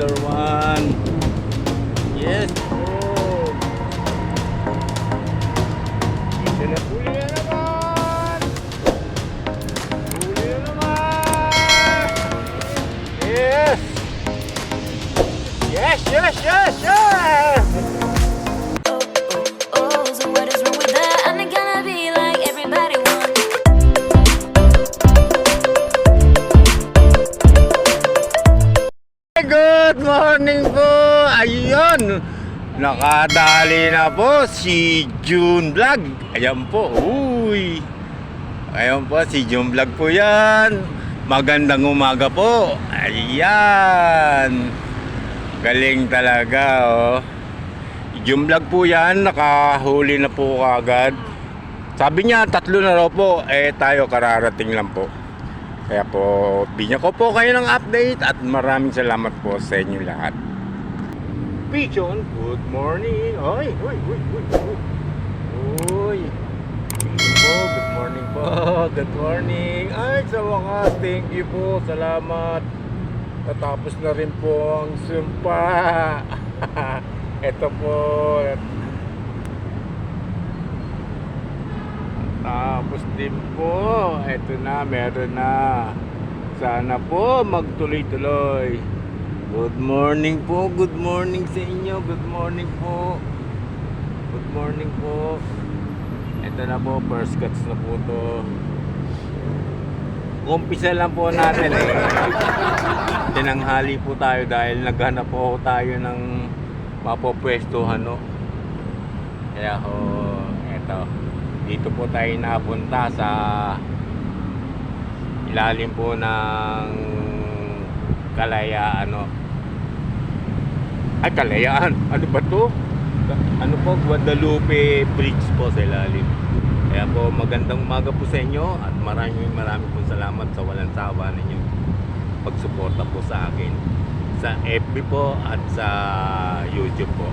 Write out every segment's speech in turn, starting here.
another one. Naman. Oh. Yes. Yes, yes, yes, yes. Good morning po! Ayun! Nakadali na po si June Vlog. Ayan po. Uy! Ayan po, si June Vlog po yan. Magandang umaga po. Ayan! Galing talaga, oh. June Vlog po yan. Nakahuli na po agad. Sabi niya, tatlo na raw po. Eh, tayo kararating lang po. Kaya po, binyo ko po kayo ng update at maraming salamat po sa inyo lahat. Pigeon, good morning. Oy, oy, oy, oy, oy. Oy. Po, good morning po. Good morning. Ay, sa wakas, thank you po. Salamat. Natapos na rin po ang sumpa. Ito po. Tapos din po, eto na, meron na. Sana po magtuloy-tuloy. Good morning po, good morning sa inyo, good morning po. Good morning po. Ito na po, first cuts na po to. Umpisa lang po natin eh. Tinanghali po tayo dahil naghanap po tayo ng mapopwestuhan no. Kaya ho, eto dito po tayo napunta sa ilalim po ng Kalayaan ano ay Kalayaan? Ano ba to? Ano po? Guadalupe Bridge po sa ilalim. Kaya po magandang umaga po sa inyo at maraming maraming po salamat sa walang sawa ninyo pagsuporta po sa akin sa FB po at sa YouTube po.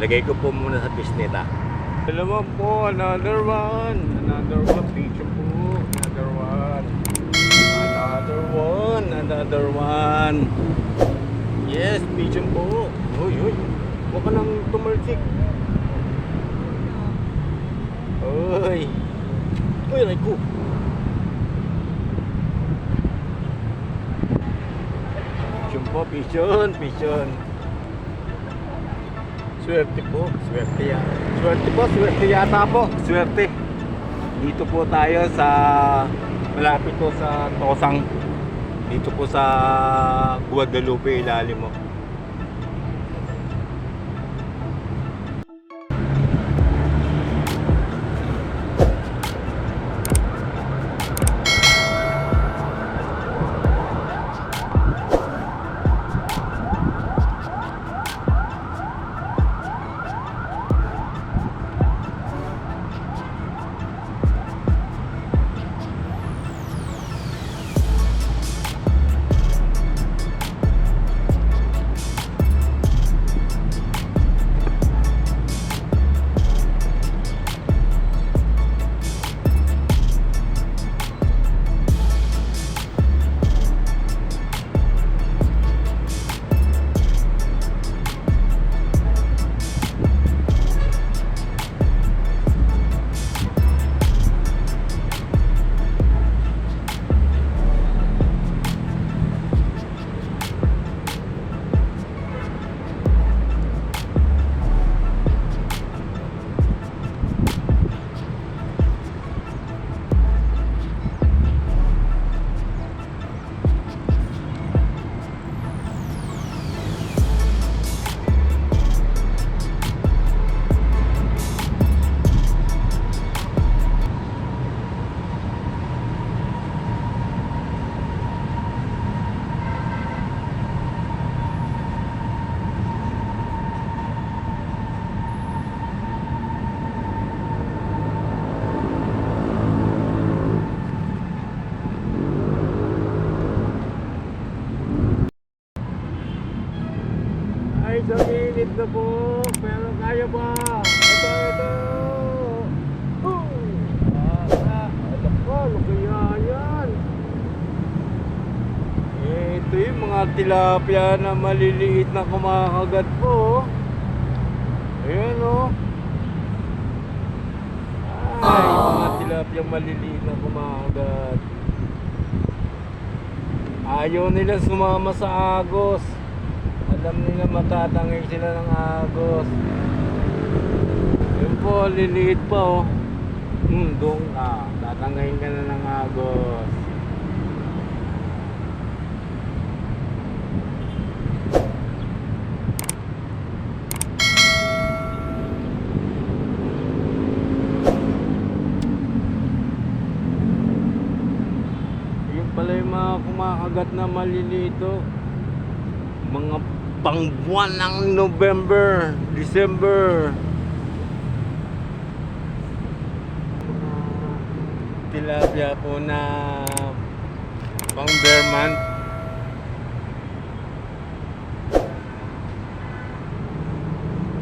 Lagay ko po muna sa bisneta Dalawa po, another one. Another one, picture po. Another one. Another one, another one. Yes, picture po. Uy, uy. Huwag ka nang tumalsik. Uy. Uy, aray ko. Picture po, picture, picture. Swerte po, swerte yan. Swerte po, swerte yata po. Swerte. Dito po tayo sa malapit po sa Tosang. Dito po sa Guadalupe ilalim mo. Po. Pero kaya ba? Ito, ito. Oh! Ah, ano pa? Ano yan? Eh, ito yung mga tilapia na maliliit na kumakagat po. Ayan oh. Ay, mga tilapia maliliit na kumakagat. Ayaw nila sumama sa agos. Alam nila matatangay sila ng agos. Yun po, liliit pa oh. Hmm, doon ka. Tatangayin ka na ng agos. Yung pala yung mga kumakagat na malilito. Mga pangbuwan ng November, December. Tilapia po na pang bear month.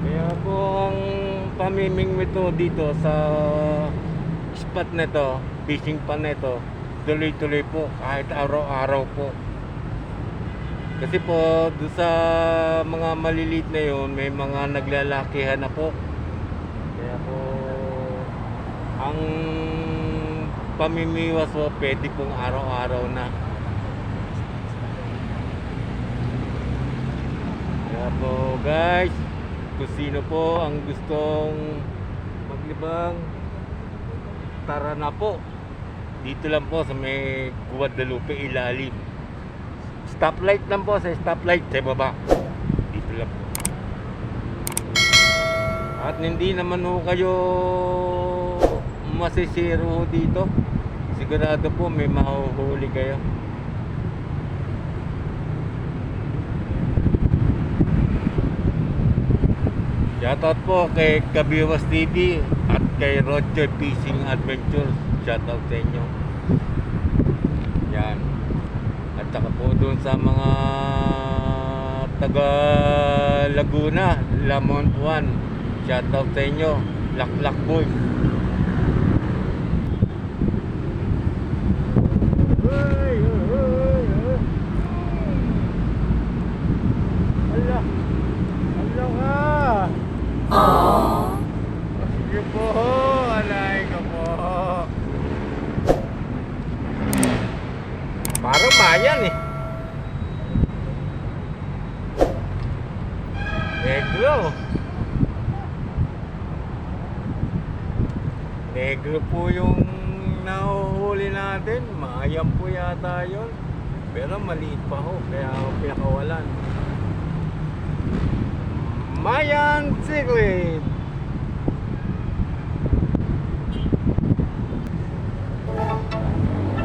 Kaya po ang pamiming ito dito sa spot na to, fishing pa na ito, tuloy-tuloy po kahit araw-araw po. Kasi po doon sa mga maliliit na yon may mga naglalakihan na po. Kaya po ang pamimiwas po pwede pong araw-araw na. Kaya po guys, kung sino po ang gustong maglibang, tara na po. Dito lang po sa may Guadalupe ilalim. Stoplight lang po sa stoplight sa baba. Dito lang po. At hindi naman ho kayo masisiro dito. Sigurado po may mahuhuli kayo. Shoutout po kay Kabiwas TV at kay Roger Fishing Adventures. Shoutout sa inyo. Yan. At saka po doon sa mga taga Laguna, Lamont 1. Shoutout sa inyo. Laklak Boys. Ay, ay, ay, ay. Ala. Ala ka. Sige po, alay ka po. Mayan eh. Negro. Negro po yung nahuhuli natin. Mayan po yata yun. Pero maliit pa ho, kaya ako pinakawalan. Mayan Cichlid.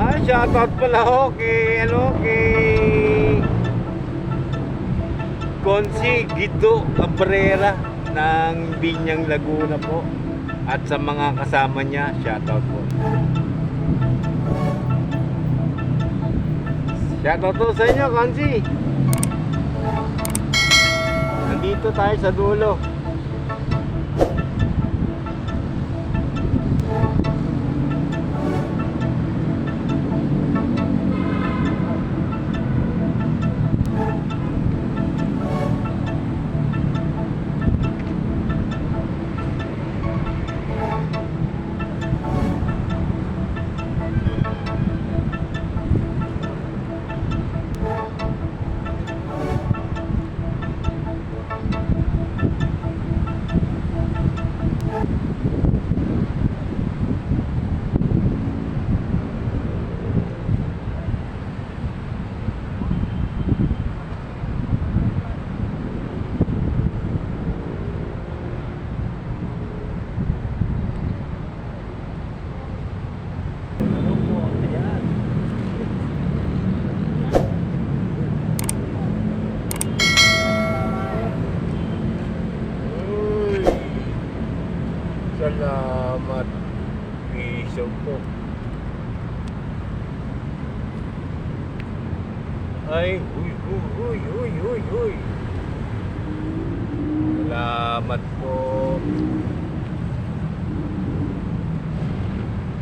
Ah, shoutout pala ho kay ano kay Konsi Guido Cabrera ng Binyang Laguna po. At sa mga kasama niya shoutout po. Shoutout po sa inyo Konsi nandito tayo sa dulo Ay, uy, uy, uy, uy, uy. Salamat po.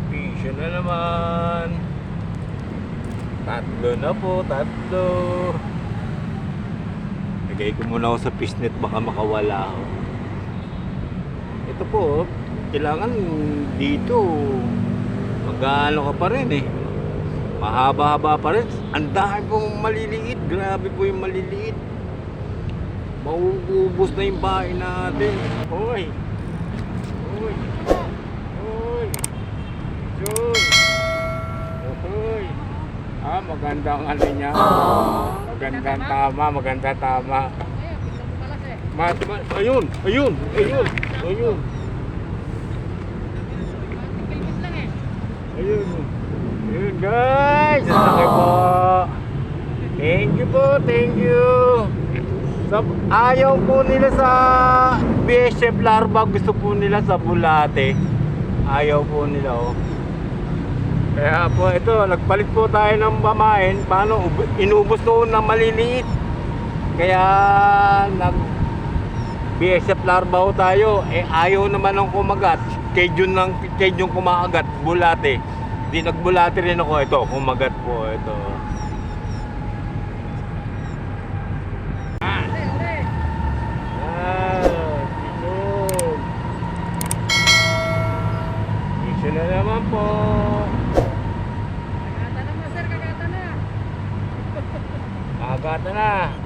Piso na naman. Tatlo na po, tatlo. Lagay ko muna ako sa fishnet, baka makawala ako. Ito po, kailangan dito, mag-ano ka pa rin eh. Mahaba-haba pa rin. Ang dami pong maliliit. Grabe po yung maliliit. Mauubos na yung bahay natin. Hoy! Hoy! Hoy! Jun! Hoy! Ah, magandang ano niya. Magandang tama, magandang tama. Ma, ma, ayun, ayun, ayun, ayun. Ayun. Ayun guys. Ang laki po. Thank you po. Thank you. Sa, ayaw po nila sa BSF larva. Gusto po nila sa bulate. Ayaw po nila oh. Kaya po ito, nagpalit po tayo ng pamain. Paano? Ub- Inubos noon na maliliit. Kaya nag BSF larva tayo. Eh ayaw naman ng kumagat. Kay Jun ng kay Jun kumakagat bulate. Di nagbulate rin ako ito. Kumagat po ito. Ah, Jun. Issue na naman po. Kagata na. Yay,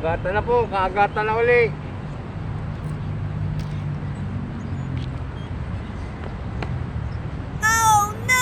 Kagata na po, kagata na uli. Oh no!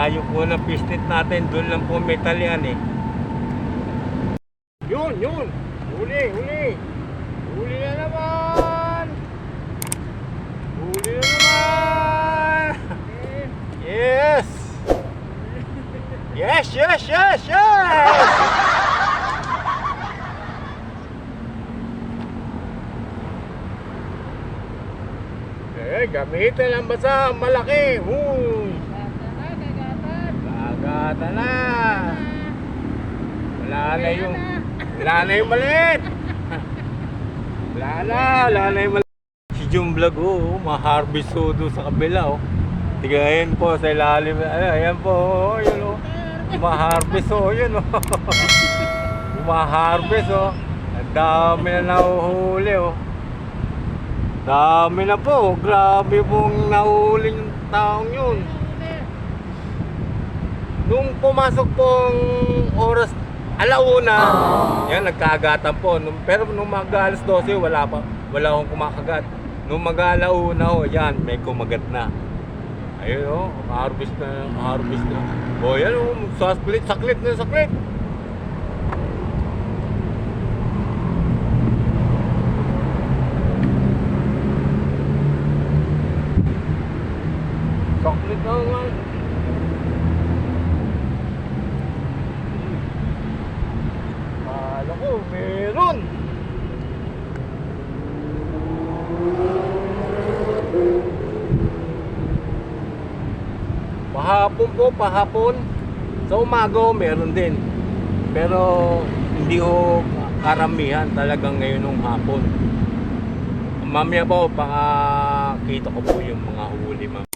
Layo po ng pistit natin, doon lang po metal yan eh. Yun, yun! Huli, huli! Huli na naman! Huli na naman! Yes! Yes, yes, yes, yes! Eh, gamitin ang basa malaki. Huy! Kagata na. Wala na yung wala na yung maliit. Wala na, wala na yung maliit. Si Jung Vlog oh, ma-harvest oh, doon sa kabila oh. Tiga ayan po sa ilalim. Ay, ayan po, oh, yun oh. Ma-harvest oh, yun oh. Ma-harvest oh. Ang dami na nahuhuli oh. Dami na po, grabe pong nahuli yung taong yun. Nung pumasok pong oras alauna, yan nagkagatan po. Nung, pero nung mag alas 12, wala pa, wala akong kumakagat. Nung mag alauna, oh, yan, may kumagat na. Ayun oh, harvest na, harvest na. O yan oh, saklit, saklit na saklit. Saklit na nga. Kala ko, meron. Pahapon po, pahapon. Sa umaga, oh, meron din. Pero hindi ko karamihan talagang ngayon ng hapon. Mamaya po, pakakita ko po yung mga huli mga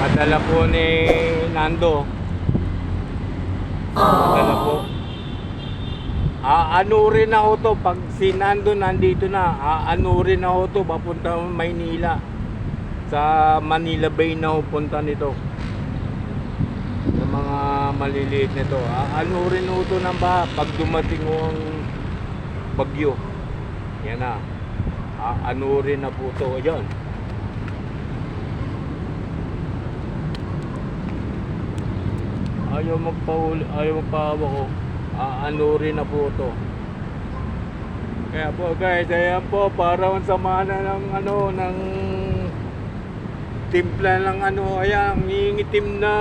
Padala po ni Nando. Padala po. Aanurin ako to pag si Nando nandito na. Aanurin ako to papunta Maynila. Sa Manila Bay na ako punta nito. Sa mga maliliit nito. Aanurin ako to ng ba pag dumating ang bagyo. Yan na. Aanurin na po to. Yan. ayaw magpahuli, ayaw magpahawa ko. Aano rin na po. Kaya po guys, ayan po, parang sama na ng ano, ng timpla ng ano, ayan, ngingitim na.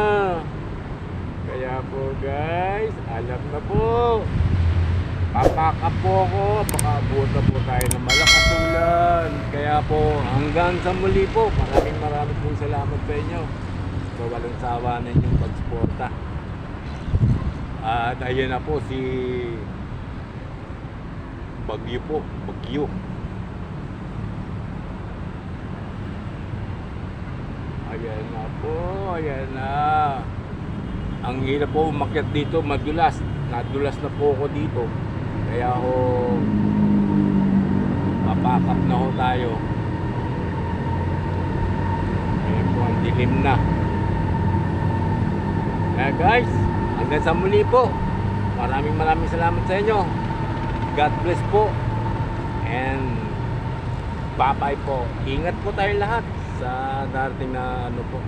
Kaya po guys, alam na po. Papaka po ako, baka abutan po tayo ng malakas ulan. Kaya po, hanggang sa muli po, maraming maraming po salamat sa inyo. So, walang sawa na inyong pagsuporta. At ayun na po si Bagyo po, Bagyo. Ayan na po, ayan na. Ang hirap po umakyat dito, madulas. Nadulas na po ako dito. Kaya ako papakap na ho tayo. Ayan po, ang dilim na. Kaya guys, hanggang sa muli po. Maraming maraming salamat sa inyo. God bless po. And bye-bye po. Ingat po tayo lahat sa darating na ano po